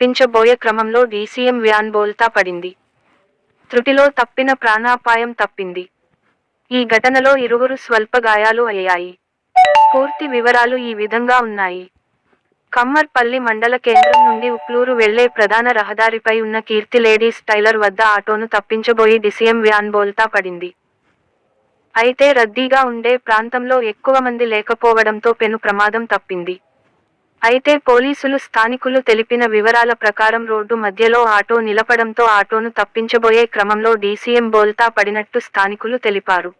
తప్పించబోయే క్రమంలో DCM van బోల్తా పడింది. త్రుటిలో తప్పిన ప్రాణాపాయం తప్పింది. ఈ ఘటనలో ఇరువురు స్వల్ప గాయాలు అయ్యాయి. పూర్తి వివరాలు ఈ విధంగా ఉన్నాయి. కమ్మర్పల్లి మండల కేంద్రం నుండి ఉప్లూరు వెళ్ళే ప్రధాన రహదారిపై ఉన్న కీర్తి లేడీస్ టైలర్ వద్ద ఆటోను తప్పించబోయి డిసిఎం వ్యాన్ బోల్తా పడింది. అయితే రద్దీగా ఉండే ప్రాంతంలో ఎక్కువ మంది లేకపోవడంతో పెను ప్రమాదం తప్పింది. అయితే పోలీసులు స్థానికులు తెలిపిన వివరాల ప్రకారం రోడ్డు మధ్యలో ఆటో నిలపడంతో ఆటోను తప్పించబోయే క్రమంలో డీసీఎం బోల్తా పడినట్టు స్థానికులు తెలిపారు.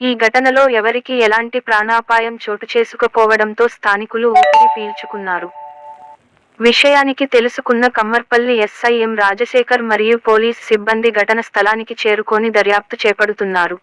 ఈ ఘటనలో ఎవరికీ ఎలాంటి ప్రాణాపాయం చోటు చేసుకుపోవడంతో స్థానికులు ఊపిరి పీల్చుకున్నారు. విషయానికి తెలుసుకున్న కమ్మర్పల్లి ఎస్ఐఎం రాజశేఖర్ మరియు పోలీస్ సిబ్బంది ఘటన స్థలానికి చేరుకొని దర్యాప్తు చేపడుతున్నారు.